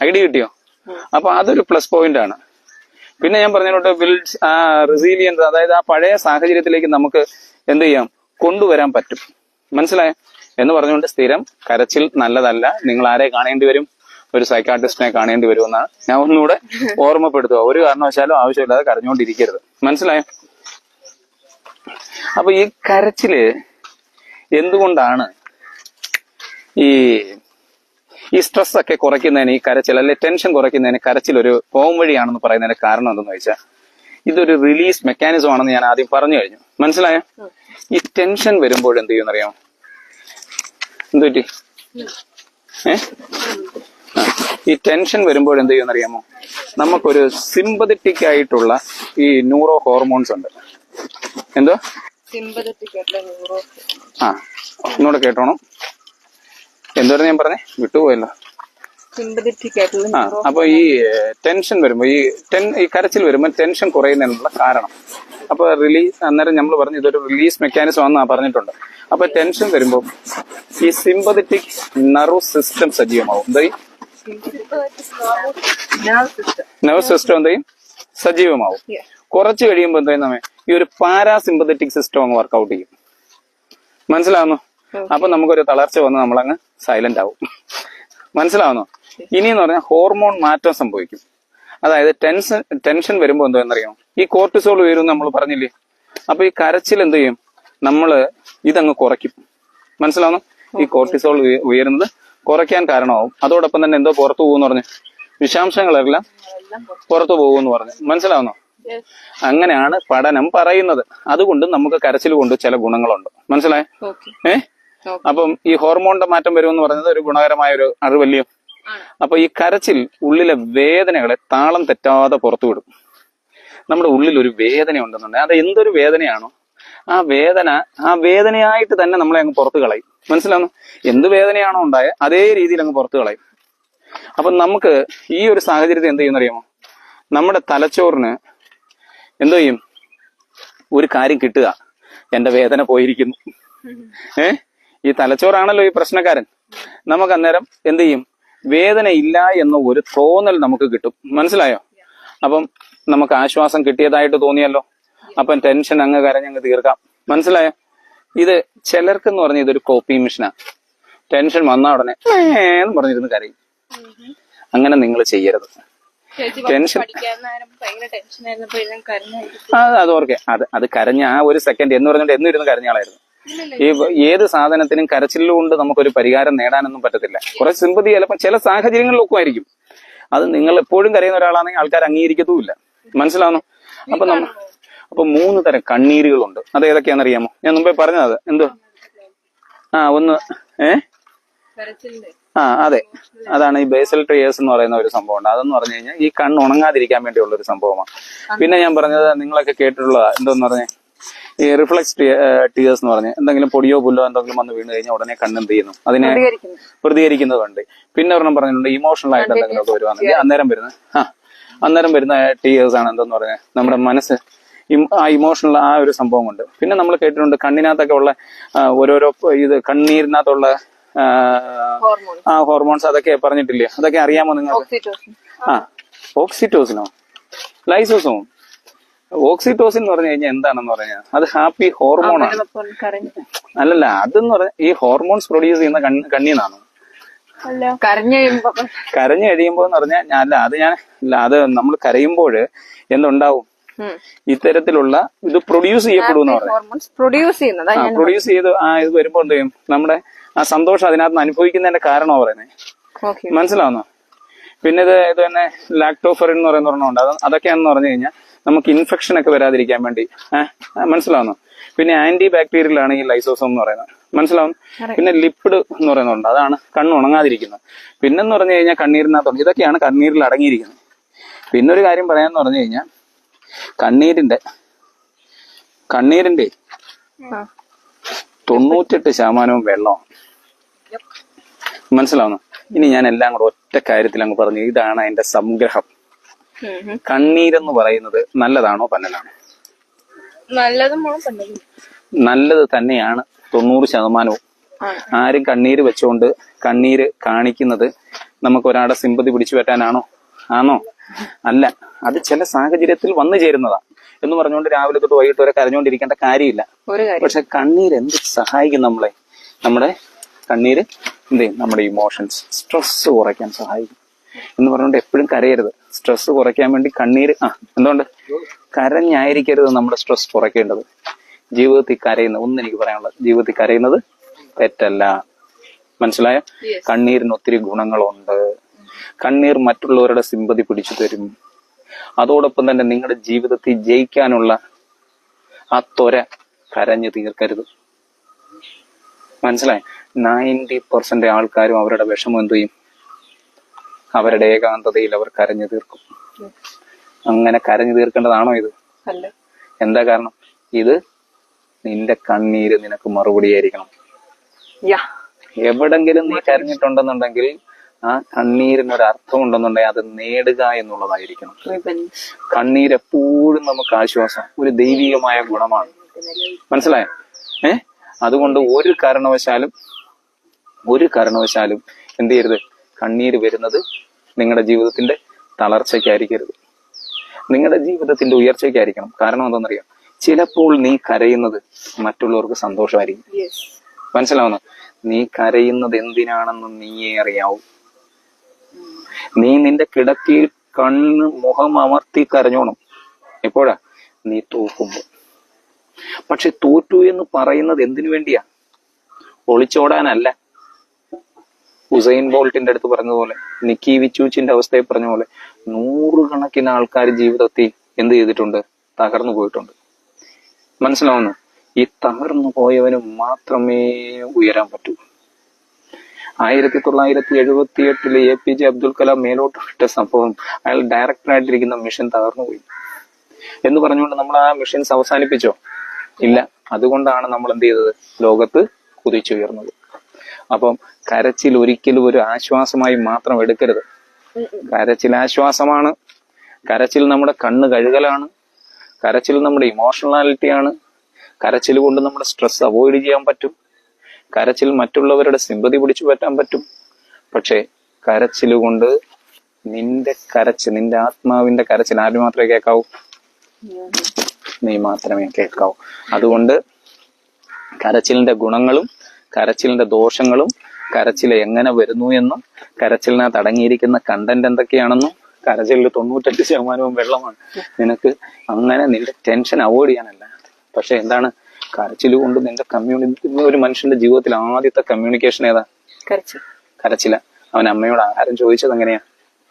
ഐഡിയ കിട്ടിയോ? അപ്പൊ അതൊരു പ്ലസ് പോയിന്റ് ആണ്. പിന്നെ ഞാൻ പറഞ്ഞോട്ട് ബിൽഡ്സ് ആ റെസീലിയൻസ് അതായത് ആ പഴയ സാഹചര്യത്തിലേക്ക് നമുക്ക് എന്ത് ചെയ്യാം? കൊണ്ടുവരാൻ പറ്റും. മനസ്സിലായോ? എന്ന് പറഞ്ഞുകൊണ്ട് സ്ഥിരം കരച്ചിൽ നല്ലതല്ല. നിങ്ങൾ ആരെ കാണേണ്ടി വരും? ഒരു സൈക്കാട്രിസ്റ്റിനെ കാണേണ്ടി വരുമെന്നാണ്. ഞാൻ ഒന്നുകൂടെ ഓർമ്മപ്പെടുത്തുക. ഒരു കാരണവശാലും ആവശ്യമില്ലാതെ കരഞ്ഞുകൊണ്ടിരിക്കരുത്. മനസ്സിലായോ? അപ്പൊ ഈ കരച്ചിൽ എന്തുകൊണ്ടാണ് ഈ ഈ സ്ട്രെസ് ഒക്കെ കുറയ്ക്കുന്നതിന് ഈ കരച്ചിൽ അല്ലെ ടെൻഷൻ കുറയ്ക്കുന്നതിന് കരച്ചിൽ ഒരു പോം വഴിയാണെന്ന് പറയുന്നതിന് കാരണം എന്തെന്ന് വെച്ചാൽ ഇതൊരു റിലീസ് മെക്കാനിസം ആണെന്ന് ഞാൻ ആദ്യം പറഞ്ഞു കഴിഞ്ഞു. മനസ്സിലായോ? ഈ ടെൻഷൻ വരുമ്പോൾ എന്ത് ചെയ്യുമെന്നറിയാമോ? എന്ത് പറ്റി? ഏ? ഈ ടെൻഷൻ വരുമ്പോൾ എന്ത് ചെയ്യുമെന്നറിയാമോ? നമുക്കൊരു സിമ്പതറ്റിക് ആയിട്ടുള്ള ഈ ന്യൂറോ ഹോർമോൺസ് ഉണ്ട്. എന്തോ? ആ ഒന്നുകൂടെ കേട്ടോണം. എന്തോരം ഞാൻ പറഞ്ഞേ? വിട്ടുപോയല്ലോ. ആ അപ്പൊ ഈ ടെൻഷൻ വരുമ്പോ ഈ ടെൻ ഈ കരച്ചിൽ വരുമ്പോൾ ടെൻഷൻ കുറയുന്നതിനുള്ള കാരണം. അപ്പൊ റിലീസ് അന്നേരം നമ്മൾ പറഞ്ഞു ഇതൊരു റിലീസ് മെക്കാനിസം ആണെന്ന് പറഞ്ഞിട്ടുണ്ട്. അപ്പൊ ടെൻഷൻ വരുമ്പോൾ ഈ സിമ്പതറ്റിക് നെർവ് സിസ്റ്റം സജീവമാവും. എന്തായി. നെർവ് സിസ്റ്റം എന്തായി? സജീവമാവും. കുറച്ച് കഴിയുമ്പോൾ എന്താ നമ്മെ ഈ ഒരു പാരാസിമ്പതറ്റിക് സിസ്റ്റം അങ്ങ് വർക്കൗട്ട് ചെയ്യും. മനസ്സിലാവുന്നു? അപ്പൊ നമുക്കൊരു തളർച്ച വന്ന് നമ്മളങ്ങ് സൈലന്റ് ആവും. മനസ്സിലാവുന്നു? ഇനി എന്ന് പറഞ്ഞാൽ ഹോർമോൺ മാറ്റം സംഭവിക്കും. അതായത് ടെൻഷൻ ടെൻഷൻ വരുമ്പോൾ എന്തോ എന്നറിയാം ഈ കോർട്ടിസോൾ ഉയരും നമ്മൾ പറഞ്ഞില്ലേ? അപ്പൊ ഈ കരച്ചിൽ എന്ത് ചെയ്യും? നമ്മൾ ഇതങ്ങ് കുറയ്ക്കും. മനസ്സിലാവുന്നു? ഈ കോർട്ടിസോൾ ഉയ- ഉയരുന്നത് കുറയ്ക്കാൻ കാരണമാവും. അതോടൊപ്പം തന്നെ എന്തോ പുറത്തു പോകുമെന്ന് പറഞ്ഞു. വിഷാംശങ്ങളെല്ലാം പുറത്തു പോകുമെന്ന് പറഞ്ഞു. മനസ്സിലാവുന്നോ. അങ്ങനെയാണ് പഠനം പറയുന്നത്. അതുകൊണ്ട് നമുക്ക് കരച്ചിൽ കൊണ്ട് ചില ഗുണങ്ങളുണ്ട്. മനസ്സിലായോ. ഏ? അപ്പം ഈ ഹോർമോണിന്റെ മാറ്റം വരുമെന്ന് പറയുന്നത് ഒരു ഗുണകരമായ ഒരു അറിവല്ലയോ? ആണ്. അപ്പൊ ഈ കരച്ചിൽ ഉള്ളിലെ വേദനകളെ താളം തെറ്റാതെ പുറത്തു വിടും. നമ്മുടെ ഉള്ളിൽ ഒരു വേദന ഉണ്ടെന്നുണ്ടെങ്കിൽ അത് എന്തൊരു വേദനയാണോ? ആ വേദന ആ വേദനയായിട്ട് തന്നെ നമ്മളെ അങ്ങ് പുറത്തു കളയും. മനസ്സിലാവുന്നു? എന്ത് വേദനയാണോ ഉണ്ടായ അതേ രീതിയിൽ അങ്ങ് പുറത്തു കളയും. അപ്പൊ നമുക്ക് ഈ ഒരു സാഹചര്യത്തിൽ എന്ത് ചെയ്യുന്നറിയാമോ? നമ്മുടെ തലച്ചോറിന് എന്തോ ചെയ്യും? ഒരു കാര്യം കിട്ടുക. എന്റെ വേദന പോയിരിക്കുന്നു. ഏ? ഈ തലച്ചോറാണല്ലോ ഈ പ്രശ്നക്കാരൻ. നമുക്ക് അന്നേരം എന്ത് ചെയ്യും? വേദന ഇല്ല എന്ന ഒരു തോന്നൽ നമുക്ക് കിട്ടും. മനസ്സിലായോ? അപ്പം നമുക്ക് ആശ്വാസം കിട്ടിയതായിട്ട് തോന്നിയല്ലോ. അപ്പം ടെൻഷൻ അങ്ങ് കരഞ്ഞങ്ങ് തീർക്കാം. മനസ്സിലായോ? ഇത് ചിലർക്ക് എന്ന് പറഞ്ഞ ഇതൊരു കോപ്പി മിഷനാണ് ടെൻഷൻ വന്ന ഉടനെ പറഞ്ഞിരുന്ന് കരയും. അങ്ങനെ നിങ്ങൾ ചെയ്യരുത്. ടെൻഷൻ. അത് അത് ഓർക്കെ. അത് അത് കരഞ്ഞ ആ ഒരു സെക്കൻഡ് എന്ന് പറഞ്ഞുകൊണ്ട് എന്നും ഇരുന്ന് കരഞ്ഞാളായിരുന്നു ഈ ഏത് സാധനത്തിനും കരച്ചിലുകൊണ്ട് നമുക്കൊരു പരിഹാരം നേടാനൊന്നും പറ്റത്തില്ല. കുറെ സിമ്പതി ചിലപ്പോൾ ചില സാഹചര്യങ്ങളിലൊക്കെ ആയിരിക്കും. അത് നിങ്ങൾ എപ്പോഴും കരയുന്ന ഒരാളാണെങ്കിൽ ആൾക്കാർ അംഗീകരിക്കത്തുമില്ല. മനസ്സിലാവുന്നു? അപ്പൊ നമ്മ അപ്പൊ മൂന്ന് തരം കണ്ണീരുകളുണ്ട്. അത് ഏതൊക്കെയാണെന്നറിയാമോ? ഞാൻ മുമ്പേ പറഞ്ഞത്. എന്തോ ആ ഒന്ന് ഏ? കരച്ചിലിന്റെ. ആ അതെ. അതാണ് ഈ ബേസൽ ട്രിയേഴ്സ് എന്ന് പറയുന്ന ഒരു സംഭവമുണ്ട് അതെന്ന് പറഞ്ഞു കഴിഞ്ഞാൽ ഈ കണ്ണ് ഉണങ്ങാതിരിക്കാൻ വേണ്ടിയുള്ള ഒരു സംഭവമാണ് പിന്നെ ഞാൻ പറഞ്ഞത് നിങ്ങളൊക്കെ കേട്ടിട്ടുള്ള എന്തോന്ന് പറഞ്ഞേ? ഈ റിഫ്ലക്സ് ടിയേഴ്സ് എന്ന് പറഞ്ഞ് എന്തെങ്കിലും പൊടിയോ പുല്ലോ എന്തെങ്കിലും വന്ന് വീണ് കഴിഞ്ഞാൽ ഉടനെ കണ്ണ് എന്ത് ചെയ്യുന്നു? അതിനെ പ്രതികരിക്കുന്നു. പ്രതികരിക്കുന്നതുണ്ട്. പിന്നെ ഒരെണ്ണം പറഞ്ഞിട്ടുണ്ട് ഇമോഷണൽ ആയിട്ട് എന്തെങ്കിലും ഒക്കെ വരുവാണെങ്കിൽ അന്നേരം വരുന്ന ആ അന്നേരം വരുന്ന ടീയേഴ്സ് ആണ് എന്തെന്ന് പറഞ്ഞാൽ നമ്മുടെ മനസ്സ് ആ ഇമോഷണൽ ആ ഒരു സംഭവം ഉണ്ട്. പിന്നെ നമ്മൾ കേട്ടിട്ടുണ്ട് കണ്ണിനകത്തൊക്കെ ഉള്ള ഓരോരോ ഇത് കണ്ണീരിനകത്തുള്ള ആ, ഹോർമോൺ ആ ഹോർമോൺസ് അതൊക്കെ പറഞ്ഞിട്ടില്ലേ? അതൊക്കെ അറിയാമോ നിങ്ങൾ ഓക്സിറ്റോസിൻ. ആ ഓക്സിറ്റോസിനോ? ലൈസോസോം. ഓക്സിറ്റോസിൻ എന്ന് പറഞ്ഞു കഴിഞ്ഞാൽ എന്താണെന്ന് പറഞ്ഞാൽ അത് ഹാപ്പി ഹോർമോൺ ആണ്. അല്ലല്ല അതെന്ന് പറഞ്ഞ ഈ ഹോർമോൺസ് പ്രൊഡ്യൂസ് ചെയ്യുന്ന കണ്ണ് കണ്ണീന്നാണ്? കരഞ്ഞു കഴിയുമ്പോ. കരഞ്ഞു കഴിയുമ്പോൾ എന്ന് പറഞ്ഞാൽ അല്ല അത് ഞാൻ അല്ല അത് നമ്മൾ കരയുമ്പോൾ എന്തുണ്ടാവും? ഇത്തരത്തിലുള്ള ഇത് പ്രൊഡ്യൂസ് ചെയ്യപ്പെടും പ്രൊഡ്യൂസ് ചെയ്യുന്നത്. ആ പ്രൊഡ്യൂസ് ചെയ്ത് ആ ഇത് വരുമ്പോൾ എന്ത് ചെയ്യും? നമ്മുടെ ആ സന്തോഷം അതിനകത്ത് അനുഭവിക്കുന്നതിന്റെ കാരണമാണ് പറയുന്നത് മനസ്സിലാവുന്നോ? പിന്നെ ഇത് ഇത് തന്നെ ലാക്ടോഫറിൻ എന്ന് പറയുന്ന ഒരെണ്ണമുണ്ട് അത് അതൊക്കെയാണെന്ന് പറഞ്ഞു കഴിഞ്ഞാൽ നമുക്ക് ഇൻഫെക്ഷൻ ഒക്കെ വരാതിരിക്കാൻ വേണ്ടി. മനസ്സിലാവുന്നു? പിന്നെ ആന്റി ബാക്ടീരിയൽ ആണ് ഈ ലൈസോസം എന്ന് പറയുന്നത്. മനസ്സിലാവുന്നു പിന്നെ ലിപ്പിഡ് എന്ന് പറയുന്നുണ്ട് അതാണ് കണ്ണു ഉണങ്ങാതിരിക്കുന്നത്. പിന്നെ എന്ന് പറഞ്ഞു കഴിഞ്ഞാൽ കണ്ണീരിനകത്തുണ്ട് ഇതൊക്കെയാണ് കണ്ണീരിൽ അടങ്ങിയിരിക്കുന്നത്. പിന്നെ ഒരു കാര്യം പറയാന്ന് പറഞ്ഞു കഴിഞ്ഞാൽ കണ്ണീരിന്റെ കണ്ണീരിന്റെ തൊണ്ണൂറ്റെട്ട് ശതമാനവും വെള്ളമാണ് മനസ്സിലാവുന്നു? ഇനി ഞാൻ എല്ലാം കൂടെ ഒറ്റ കാര്യത്തിൽ അങ്ങ് പറഞ്ഞു. ഇതാണ് അതിന്റെ സംഗ്രഹം. കണ്ണീരെന്ന് പറയുന്നത് നല്ലതാണോ പന്നലാണോ? നല്ലതും തന്നെയാണ് തൊണ്ണൂറ് ശതമാനവും. ആരും കണ്ണീര് വെച്ചുകൊണ്ട് കണ്ണീര് കാണിക്കുന്നത് നമുക്ക് ഒരാളുടെ സിമ്പതി പിടിച്ചു പറ്റാനാണോ? ആണോ? അല്ല. അത് ചില സാഹചര്യത്തിൽ വന്നു ചേരുന്നതാ. എന്ന് പറഞ്ഞുകൊണ്ട് രാവിലെ തൊട്ട് വൈകിട്ട് വരെ കരഞ്ഞുകൊണ്ടിരിക്കേണ്ട കാര്യമില്ല. പക്ഷെ കണ്ണീര് എന്ത് സഹായിക്കും നമ്മളെ? നമ്മുടെ കണ്ണീര് എന്ത് ചെയ്യും? നമ്മുടെ ഇമോഷൻസ് സ്ട്രെസ് കുറയ്ക്കാൻ സഹായിക്കും. എന്ന് പറഞ്ഞുകൊണ്ട് എപ്പോഴും കരയരുത്. സ്ട്രെസ് കുറയ്ക്കാൻ വേണ്ടി കണ്ണീര് ആ എന്തുകൊണ്ട്? കരഞ്ഞായിരിക്കരുത് നമ്മുടെ സ്ട്രെസ് കുറയ്ക്കേണ്ടത്. ജീവിതത്തിൽ കരയുന്നത് ഒന്ന് എനിക്ക് പറയാനുള്ളത്. ജീവിതത്തിൽ കരയുന്നത് തെറ്റല്ല. മനസ്സിലായോ. കണ്ണീരിന് ഒത്തിരി ഗുണങ്ങളുണ്ട്. കണ്ണീർ മറ്റുള്ളവരുടെ സിമ്പതി പിടിച്ചു തരും. അതോടൊപ്പം തന്നെ നിങ്ങളുടെ ജീവിതത്തിൽ ജയിക്കാനുള്ള ആ ത്വര കരഞ്ഞു തീർക്കരുത്. മനസ്സിലായി? നയന്റി പെർസെന്റ് ആൾക്കാരും അവരുടെ വിഷമം എന്ത് ചെയ്യും? അവരുടെ ഏകാന്തതയിൽ അവർ കരഞ്ഞു തീർക്കും. അങ്ങനെ കരഞ്ഞു തീർക്കേണ്ടതാണോ ഇത്? അല്ല. എന്താ കാരണം? ഇത് നിന്റെ കണ്ണീര് നിനക്ക് മറുപടിയായിരിക്കണം. എവിടെങ്കിലും നീ കരഞ്ഞിട്ടുണ്ടെന്നുണ്ടെങ്കിൽ ആ കണ്ണീരിന് ഒരു അർത്ഥം ഉണ്ടെന്നുണ്ടെങ്കിൽ അത് നേടുക എന്നുള്ളതായിരിക്കണം. കണ്ണീര് എപ്പോഴും നമുക്ക് ആശ്വാസം ഒരു ദൈവികമായ ഗുണമാണ്. മനസ്സിലായോ? ഏ? അതുകൊണ്ട് ഒരു കാരണവശാലും ഒരു കാരണവശാലും എന്ത് ചെയ്യരുത്? കണ്ണീര് വരുന്നത് നിങ്ങളുടെ ജീവിതത്തിന്റെ തളർച്ചയ്ക്കായിരിക്കരുത്. നിങ്ങളുടെ ജീവിതത്തിന്റെ ഉയർച്ചയ്ക്കായിരിക്കണം. കാരണം എന്താണെന്നറിയാം? ചിലപ്പോൾ നീ കരയുന്നത് മറ്റുള്ളവർക്ക് സന്തോഷമായിരിക്കും. മനസ്സിലാവുന്നു? നീ കരയുന്നത് എന്തിനാണെന്ന് നീയേ അറിയാവൂ. നീ നിന്റെ കിടക്കയിൽ കണ്ണ് മുഖം അമർത്തി കരഞ്ഞോണം. എപ്പോഴാ? നീ തോക്കുമ്പോ പക്ഷെ തോറ്റു എന്ന് പറയുന്നത് എന്തിനു വേണ്ടിയാ? ഒളിച്ചോടാനല്ല. ഹുസൈൻ ബോൾട്ടിന്റെ അടുത്ത് പറഞ്ഞതുപോലെ നിക്കി വിച്ചൂച്ചിന്റെ അവസ്ഥയെ പറഞ്ഞ പോലെ നൂറുകണക്കിന് ആൾക്കാർ ജീവിതത്തിൽ എന്ത് ചെയ്തിട്ടുണ്ട്? തകർന്നു പോയിട്ടുണ്ട്. മനസ്സിലാവുന്നു? ഈ തകർന്നു പോയവന് മാത്രമേ ഉയരാൻ പറ്റൂ. ആയിരത്തി തൊള്ളായിരത്തി എഴുപത്തി എട്ടിൽ A P J Abdul Kalam മേലോട്ട് വിട്ട സംഭവം അയാൾ ഡയറക്ടറായിട്ടിരിക്കുന്ന മിഷൻ തകർന്നുപോയി. എന്ന് പറഞ്ഞുകൊണ്ട് നമ്മൾ ആ മിഷൻസ് അവസാനിപ്പിച്ചോ? ഇല്ല. അതുകൊണ്ടാണ് നമ്മൾ എന്ത് ചെയ്തത്? ലോകത്ത് കുതിച്ചുയർന്നത്. അപ്പം കരച്ചിൽ ഒരിക്കലും ഒരു ആശ്വാസമായി മാത്രം എടുക്കരുത്. കരച്ചിൽ ആശ്വാസമാണ്. കരച്ചിൽ നമ്മുടെ കണ്ണ് കഴുകലാണ്. കരച്ചിൽ നമ്മുടെ ഇമോഷണാലിറ്റിയാണ് കരച്ചിൽ കൊണ്ട് നമ്മുടെ സ്ട്രെസ് അവോയ്ഡ് ചെയ്യാൻ പറ്റും. കരച്ചിൽ മറ്റുള്ളവരുടെ സിമ്പതി പിടിച്ചു പറ്റാൻ പറ്റും. പക്ഷേ കരച്ചിലുകൊണ്ട് നിന്റെ കരച്ചിൽ നിന്റെ ആത്മാവിന്റെ കരച്ചിൽ ആര് മാത്രമേ കേൾക്കാവൂ? നീ മാത്രമേ കേൾക്കാവൂ. അതുകൊണ്ട് കരച്ചിലിന്റെ ഗുണങ്ങളും കരച്ചിലിന്റെ ദോഷങ്ങളും കരച്ചിൽ എങ്ങനെ വരുന്നു എന്നും കരച്ചിലിനകത്ത് അടങ്ങിയിരിക്കുന്ന കണ്ടന്റ് എന്തൊക്കെയാണെന്നും കരച്ചിലിൽ തൊണ്ണൂറ്റെട്ട് ശതമാനവും വെള്ളമാണ്. നിനക്ക് അങ്ങനെ നിന്റെ ടെൻഷൻ അവോയ്ഡ് ചെയ്യാനല്ല. പക്ഷെ എന്താണ് കരച്ചിൽ കൊണ്ട് നിന്റെ കമ്മ്യൂണിറ്റി ഒരു മനുഷ്യന്റെ ജീവിതത്തിൽ ആദ്യത്തെ കമ്മ്യൂണിക്കേഷൻ ഏതാ? കരച്ചില. അവൻ അമ്മയോട് ആഹാരം ചോദിച്ചത് എങ്ങനെയാ?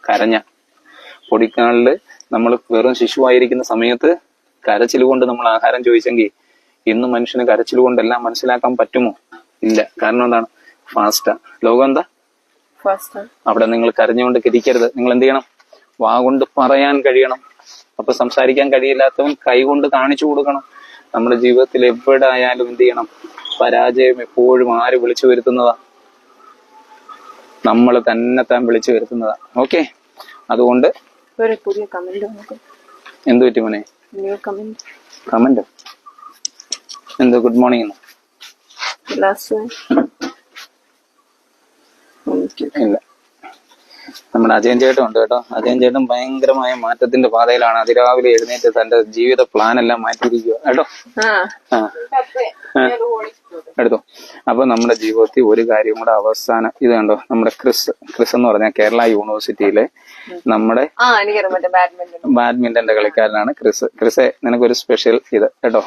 കരഞ്ഞ. പൊടിക്കാളിൽ നമ്മൾ വെറും ശിശുവായിരിക്കുന്ന സമയത്ത് കരച്ചിൽ കൊണ്ട് നമ്മൾ ആഹാരം ചോദിച്ചെങ്കിൽ ഇന്ന് മനുഷ്യന് കരച്ചിൽ കൊണ്ട് എല്ലാം മനസ്സിലാക്കാൻ പറ്റുമോ? ഇല്ല. കാരണം എന്താണ്? ഫാസ്റ്റാ. ലോകം എന്താ? അവിടെ നിങ്ങൾ കരഞ്ഞുകൊണ്ട് കിരിക്കരുത് നിങ്ങൾ എന്ത് ചെയ്യണം? വാ കൊണ്ട് പറയാൻ കഴിയണം. അപ്പൊ സംസാരിക്കാൻ കഴിയില്ലാത്തവൻ കൈ കൊണ്ട് കാണിച്ചു കൊടുക്കണം. നമ്മുടെ ജീവിതത്തിൽ എവിടെ ആയാലും എന്ത് ചെയ്യണം? പരാജയം എപ്പോഴും ആര് വിളിച്ചു വരുത്തുന്നതാ? നമ്മൾ തന്നെ താൻ വിളിച്ചു വരുത്തുന്നതാ. ഓക്കെ അതുകൊണ്ട് പുതിയ കമന്റ് എന്ത് പറ്റി മോനെ? കമന്റ് എന്ത്? ഗുഡ് മോർണിംഗ് ഇല്ല. നമ്മുടെ അജയൻ ചേട്ടൻ ഉണ്ട് കേട്ടോ. അജയൻ ചേട്ടൻ ഭയങ്കരമായ മാറ്റത്തിന്റെ പാതയിലാണ്. അതിരാവിലെ എഴുന്നേറ്റ് തന്റെ ജീവിത പ്ലാൻ എല്ലാം മാറ്റിയിരിക്കുക കേട്ടോ? ആ. എടുത്തു. അപ്പൊ നമ്മുടെ ജീവിതത്തിൽ ഒരു കാര്യം കൂടെ അവസാനം ഇത് കണ്ടോ? നമ്മുടെ ക്രിസ് ക്രിസ് എന്ന് പറഞ്ഞ കേരള യൂണിവേഴ്സിറ്റിയിലെ നമ്മുടെ ബാഡ്മിന്റന്റെ കളിക്കാരനാണ് ക്രിസ്. ക്രിസെ നിനക്കൊരു സ്പെഷ്യൽ ഇത്. കേട്ടോ?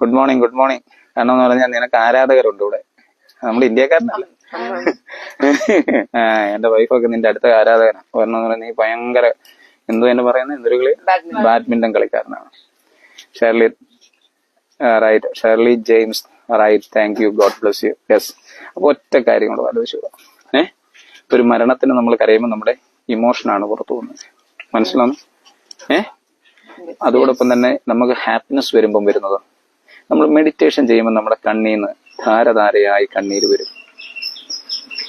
ഗുഡ് മോർണിംഗ് ഗുഡ് മോർണിംഗ് കാരണം എന്ന് പറഞ്ഞാൽ നിനക്ക് ആരാധകരുണ്ട് ഇവിടെ? നമ്മൾ ഇന്ത്യക്കാരനല്ല? എന്റെ വൈഫൊക്കെ നിന്റെ അടുത്ത ആരാധകനാണ് എന്ന് നീ ഭയങ്കര എന്തോ എന്നെ പറയുന്നത് എന്തൊരു കളി? ബാഡ്മിന്റൺ ബാഡ്മിന്റൺ കളിക്കാരനാണ്. Shirley right Shirley James right thank you God bless you yes അപ്പൊ ഒറ്റ കാര്യം കൂടെ ആലോചിച്ചു ഏഹ് ഒരു മരണത്തിന് നമ്മൾ കരയുമ്പോൾ നമ്മുടെ ഇമോഷനാണ് പുറത്തു പോകുന്നത്. മനസ്സിലാവും ഏഹ് അതോടൊപ്പം തന്നെ നമുക്ക് ഹാപ്പിനെസ് വരുമ്പം വരുന്നത്. നമ്മൾ മെഡിറ്റേഷൻ ചെയ്യുമ്പോൾ നമ്മുടെ കണ്ണീന്ന് ധാരധാരയായി കണ്ണീര് വരും.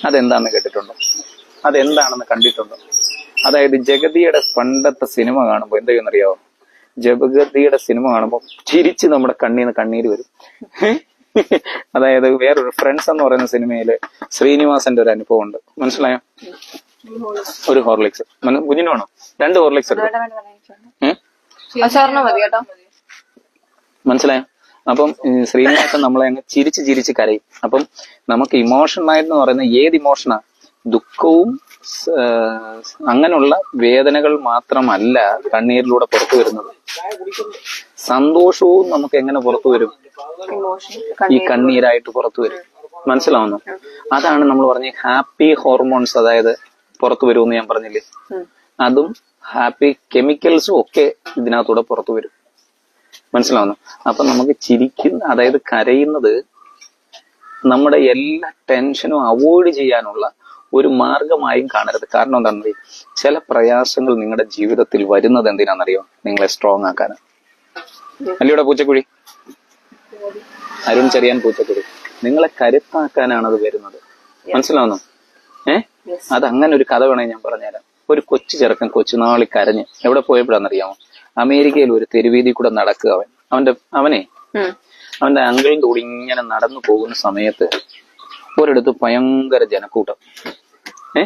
അതെന്താണെന്ന് കേട്ടിട്ടുണ്ടോ? അതെന്താണെന്ന് കണ്ടിട്ടുണ്ടോ? അതായത് ജഗതിയുടെ പണ്ടത്തെ സിനിമ കാണുമ്പോൾ എന്താ ചെയ്യുന്നറിയാവോ ജഗതിയുടെ സിനിമ കാണുമ്പോൾ ചിരിച്ച് നമ്മുടെ കണ്ണീന്ന് കണ്ണീര് വരും. അതായത് വേറൊരു ഫ്രണ്ട്സ് എന്ന് പറയുന്ന സിനിമയിൽ ശ്രീനിവാസന്റെ ഒരു അനുഭവം ഉണ്ട്. മനസ്സിലായോ? ഒരു ഹോർലിക്സ്. കുഞ്ഞിന് വേണോ? രണ്ട് ഹോർലിക്സ് എടുക്കും മനസ്സിലായോ? അപ്പം ശ്രീനിവാസൻ നമ്മളെ അങ്ങ് ചിരിച്ച് ചിരിച്ച് കരയും. അപ്പം നമുക്ക് ഇമോഷൻ എന്ന് പറയുന്ന ഏത് ഇമോഷനാ ദുഃഖവും അങ്ങനെയുള്ള വേദനകൾ മാത്രമല്ല കണ്ണീരിലൂടെ പുറത്തു വരുന്നത്. സന്തോഷവും നമുക്ക് എങ്ങനെ പുറത്തു വരും? ഈ കണ്ണീരായിട്ട് പുറത്തു വരും. മനസ്സിലാവുന്നു? അതാണ് നമ്മൾ പറഞ്ഞ ഹാപ്പി ഹോർമോൺസ് അതായത് പുറത്തു വരുമെന്ന് ഞാൻ പറഞ്ഞില്ലേ? അതും ഹാപ്പി കെമിക്കൽസും ഒക്കെ ഇതിനകത്തൂടെ പുറത്തു വരും. മനസ്സിലാവുന്നു? അപ്പൊ നമുക്ക് ചിരിക്കുന്ന അതായത് കരയുന്നത് നമ്മുടെ എല്ലാ ടെൻഷനും അവോയ്ഡ് ചെയ്യാനുള്ള ഒരു മാർഗമായും കാണരുത്. കാരണം എന്താണെന്നറിയോ? ചില പ്രയാസങ്ങൾ നിങ്ങളുടെ ജീവിതത്തിൽ വരുന്നത് എന്തിനാണെന്നറിയോ? നിങ്ങളെ സ്ട്രോങ് ആക്കാൻ അല്ലയോടെ പൂച്ചക്കുഴി? അരുൺ ചെറിയാൻ പൂച്ചക്കുഴി. നിങ്ങളെ കരുത്താക്കാനാണ് അത് വരുന്നത്. മനസ്സിലാവുന്നു? ഏ? അത് അങ്ങനെ ഒരു കഥ വേണേ ഞാൻ പറഞ്ഞുതരാം. ഒരു കൊച്ചു ചെറുക്കൻ കൊച്ചുനാളി കരഞ്ഞ് എവിടെ പോയപ്പോഴാണെന്നറിയാമോ? അമേരിക്കയിൽ ഒരു തെരുവീതി കൂടെ നടക്കുക അവൻ. അവന്റെ അവനെ അവന്റെ അങ്കിളിന്റെ കൂടി ഇങ്ങനെ നടന്നു പോകുന്ന സമയത്ത് ഒരിടത്ത് ഭയങ്കര ജനക്കൂട്ടം. ഏ?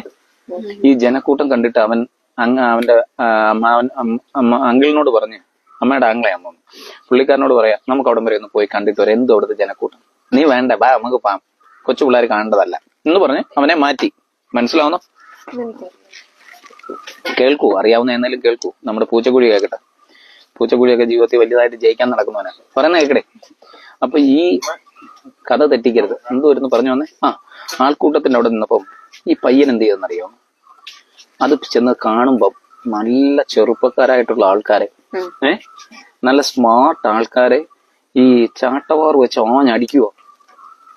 ഈ ജനക്കൂട്ടം കണ്ടിട്ട് അവൻ അങ്ങ് അവന്റെ അമ്മാവൻ അമ്മ- അങ്കിളിനോട് പറഞ്ഞ് അമ്മയുടെ ആംഗ്ലേ അമ്മ. പുള്ളിക്കാരനോട് പറയാ നമുക്ക് അവിടെ വരെ ഒന്ന് പോയി കണ്ടിട്ട് വരാം. എന്തോ അവിടുത്തെ ജനക്കൂട്ടം? നീ വേണ്ട ബാ നമുക്ക് പാം കൊച്ചു പിള്ളേർ കാണേണ്ടതല്ല. എന്ന് പറഞ്ഞ് അവനെ മാറ്റി. മനസ്സിലാവുന്നോ? കേൾക്കൂ അറിയാവുന്ന എന്നാലും കേൾക്കൂ. നമ്മുടെ പൂച്ചക്കുഴി കേൾക്കട്ടെ. പൂച്ചക്കുഴിയൊക്കെ ജീവിതത്തിൽ വലിയതായിട്ട് ജയിക്കാൻ നടക്കുന്നവനാണ് പറയുന്ന കേക്കടെ അപ്പൊ ഈ കഥ തെറ്റിക്കരുത്. എന്തോ ഒരു പറഞ്ഞു വന്നേ. ആ ആൾക്കൂട്ടത്തിന്റെ അവിടെ നിന്നപ്പം ഈ പയ്യൻ എന്ത് ചെയ്തെന്നറിയോ? അത് ചെന്ന് കാണുമ്പം നല്ല ചെറുപ്പക്കാരായിട്ടുള്ള ആൾക്കാരെ. ഏ? നല്ല സ്മാർട്ട് ആൾക്കാരെ ഈ ചാട്ടവാർ വെച്ച് ഓഞ്ഞടിക്കുവോ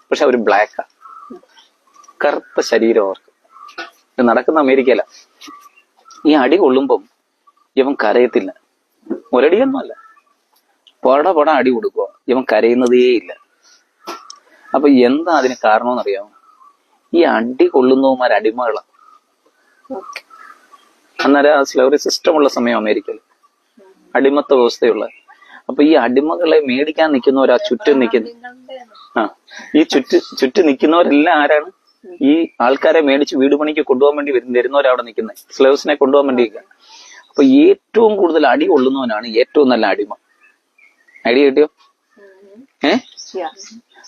പക്ഷെ അവർ ബ്ലാക്കാ കറുത്ത ശരീരം അവർക്ക്. ഇത് നടക്കുന്ന അമേരിക്കയിലാ. ഈ അടി കൊള്ളുമ്പം ഇവൻ കരയത്തില്ല. ഒരടിയൊന്നുമല്ല പട പട അടി കൊടുക്കുക ഇവൻ കരയുന്നതേ ഇല്ല. അപ്പൊ എന്താ അതിന് കാരണമെന്നറിയാമോ? ഈ അടി കൊള്ളുന്നവന്മാർ അടിമകളാണ്. അന്നേരം ആ സ്ലവറി സിസ്റ്റം ഉള്ള സമയം അമേരിക്കയിൽ അടിമത്ത വ്യവസ്ഥയുള്ള. അപ്പൊ ഈ അടിമകളെ മേടിക്കാൻ നിൽക്കുന്നവരാ ചുറ്റും നിൽക്കുന്നു ആ ഈ ചുറ്റ് ചുറ്റും നിൽക്കുന്നവരെല്ലാം ആരാണ്? ഈ ആൾക്കാരെ മേടിച്ച് വീട് പണിക്ക് കൊണ്ടുപോകാൻ വേണ്ടി അവിടെ നിൽക്കുന്നത് സ്ലേവ്സിനെ കൊണ്ടുപോകാൻ വേണ്ടി അപ്പൊ ഏറ്റവും കൂടുതൽ അടി കൊള്ളുന്നവനാണ് ഏറ്റവും നല്ല അടിമ. അടി കിട്ടിയോ? ഏ.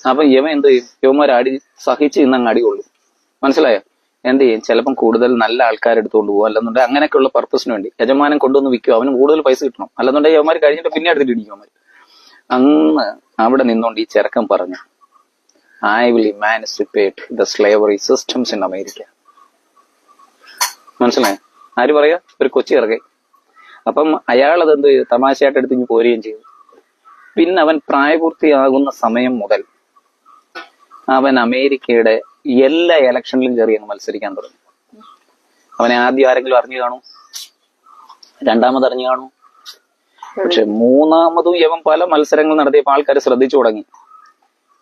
അപ്പൊ യമ എന്ത് ചെയ്യും? യവന്മാർ അടി സഹിച്ച് ഇന്ന് അങ്ങ് അടി കൊള്ളും. മനസ്സിലായോ? എന്ത് ചെയ്യും? ചിലപ്പം കൂടുതൽ നല്ല ആൾക്കാർ എടുത്തുകൊണ്ട് പോകും. അല്ലെന്നുണ്ടെങ്കിൽ അങ്ങനെയൊക്കെയുള്ള പർപ്പസിന് വേണ്ടി. യജമാനം കൊണ്ടുവന്ന് വിൽക്കും. അവന് കൂടുതൽ പൈസ കിട്ടണം. അല്ലെന്നുണ്ടെങ്കിൽ യവന്മാർ കഴിഞ്ഞിട്ട് പിന്നെ എടുത്തിട്ട് ഇടിക്കും അവന്മാർ അന്ന് അവിടെ നിന്നുകൊണ്ട് ഈ ചെറുക്കൻ പറഞ്ഞു I will emancipate the slavery systems in America മനസ്സിലായോ? ആര് പറയാ? ഒരു കൊച്ചി ഇറങ്ങി അപ്പം അയാൾ അതെന്ത് തമാശയായിട്ട് എടുത്ത് പോരുകയും ചെയ്തു. പിന്നെ അവൻ പ്രായപൂർത്തിയാകുന്ന സമയം മുതൽ അവൻ അമേരിക്കയുടെ എല്ലാ ഇലക്ഷനിലും കയറി മത്സരിക്കാൻ തുടങ്ങി. അവനെ ആദ്യം ആരെങ്കിലും അറിഞ്ഞു കാണൂ? രണ്ടാമത് അറിഞ്ഞു കാണൂ? പക്ഷെ മൂന്നാമതും ഇവൻ പല മത്സരങ്ങൾ നടത്തിയപ്പോൾ ആൾക്കാർ ശ്രദ്ധിച്ചു തുടങ്ങി.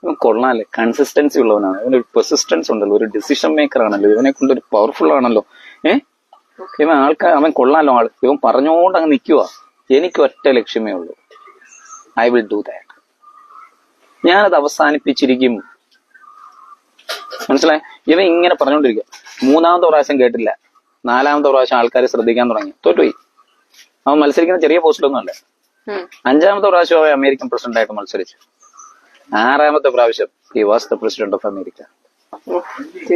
ഇവൻ കൊള്ളാല്ലേ? കൺസിസ്റ്റൻസി ഉള്ളവനാണ്. ഇവനൊരു പെർസിസ്റ്റൻസ് ഉണ്ടല്ലോ. ഒരു ഡിസിഷൻ മേക്കർ ആണല്ലോ. ഇവനെ കൊണ്ട് ഒരു പവർഫുൾ ആണല്ലോ. ഏ? ഇവൻ ആൾക്കാർ അവൻ കൊള്ളാലോ ആൾ ഇവൻ പറഞ്ഞുകൊണ്ട് അങ്ങ് നിൽക്കുക എനിക്ക് ഒറ്റ ലക്ഷ്യമേ ഉള്ളൂ. ഐ വിൽ ഡു ദാറ്റ് ഞാനത് അവസാനിപ്പിച്ചിരിക്കും. മനസ്സിലായി? ഇവൻ ഇങ്ങനെ പറഞ്ഞുകൊണ്ടിരിക്കുക മൂന്നാമത്തെ പ്രാവശ്യം കേട്ടില്ല. നാലാമത്തെ പ്രാവശ്യം ആൾക്കാർ ശ്രദ്ധിക്കാൻ തുടങ്ങി. തോറ്റുപോയി. അവൻ മത്സരിക്കുന്ന ചെറിയ പോസ്റ്റിലൊന്നും അല്ല. അഞ്ചാമത്തെ പ്രാവശ്യം അവൻ അമേരിക്കൻ പ്രസിഡന്റ് ആയിട്ട് മത്സരിച്ചു. ആറാമത്തെ പ്രാവശ്യം he was the president of America.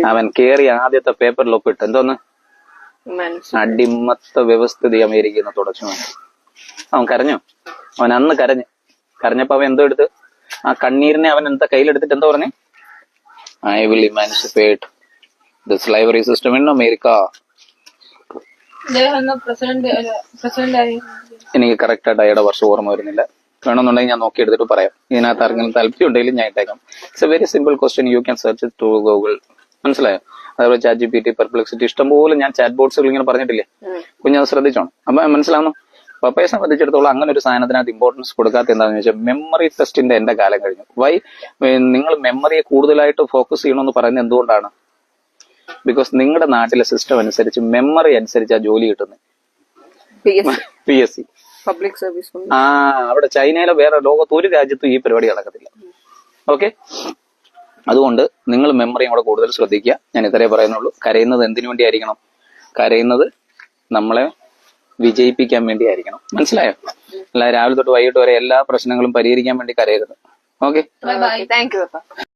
അവൻ കേറി ആദ്യത്തെ പേപ്പറിൽ ഒപ്പിട്ട്. എന്തോന്ന്. അടിമത്ത വ്യവസ്ഥിതി അമേരിക്കയിൽ നിന്ന് തുടച്ചു. അവൻ കരഞ്ഞു. അവൻ അന്ന് കരഞ്ഞു. കരഞ്ഞപ്പോ അവൻ എന്തോ എടുത്ത്? ആ കണ്ണീരിനെ അവൻ എന്താ കയ്യിലെടുത്തിട്ട് എന്താ പറഞ്ഞു? I will emancipate the slavery system in America ഇദ്ദേഹം പ്രസിഡന്റ് പ്രസിഡന്റ് ആയി എനിക്ക് കറക്റ്റ് ആയിട്ട് അയാളുടെ വർഷം ഓർമ്മ വരുന്നില്ല. വേണമെന്നുണ്ടെങ്കിൽ ഞാൻ നോക്കി എടുത്തിട്ട് പറയാം. ഇതിനകത്ത് ആർക്കെങ്കിലും താല്പര്യം ഉണ്ടെങ്കിലും ഞാൻ ഇട്ടേക്കാം. It's a very simple question you can search to Google മനസ്സിലായോ? അതേപോലെ chat G P T perplexity ഇഷ്ടംപോലെ ഞാൻ ചാറ്റ് ബോർഡ്സുകൾ ഇങ്ങനെ പറഞ്ഞിട്ടില്ലേ. കുഞ്ഞത് ശ്രദ്ധിച്ചോണം. അപ്പൊ മനസ്സിലാവുന്നു? പപ്പയെ സംബന്ധിച്ചിടത്തോളം അങ്ങനെ ഒരു സാധനത്തിനകത്ത് ഇമ്പോർട്ടൻസ് കൊടുക്കാത്ത എന്താണെന്ന് വെച്ചാൽ മെമ്മറി ടെസ്റ്റിന്റെ എന്റെ കാലം കഴിഞ്ഞു. വൈ നിങ്ങൾ മെമ്മറിയെ കൂടുതലായിട്ട് ഫോക്കസ് ചെയ്യണമെന്ന് പറയുന്നത് എന്തുകൊണ്ടാണ്? ബിക്കോസ് നിങ്ങളുടെ നാട്ടിലെ സിസ്റ്റം അനുസരിച്ച് മെമ്മറി അനുസരിച്ച് ആ ജോലി കിട്ടുന്നത് P S C public service ആ അവിടെ ചൈനയിലെ വേറെ ലോകത്ത് ഒരു രാജ്യത്തും ഈ പരിപാടി നടക്കത്തില്ല. ഓക്കെ അതുകൊണ്ട് നിങ്ങൾ മെമ്മറിയും കൂടെ കൂടുതൽ ശ്രദ്ധിക്കുക. ഞാൻ ഇത്രേ പറയുന്നുള്ളൂ. കരയുന്നത് എന്തിനു വേണ്ടി ആയിരിക്കണം കരയുന്നത് നമ്മളെ വിജയിപ്പിക്കാൻ വേണ്ടി ആയിരിക്കണം മനസ്സിലായോ? അല്ല രാവിലെ തൊട്ട് വൈകിട്ട് വരെ എല്ലാ പ്രശ്നങ്ങളും പരിഹരിക്കാൻ വേണ്ടി കരയരുത്. ഓക്കെ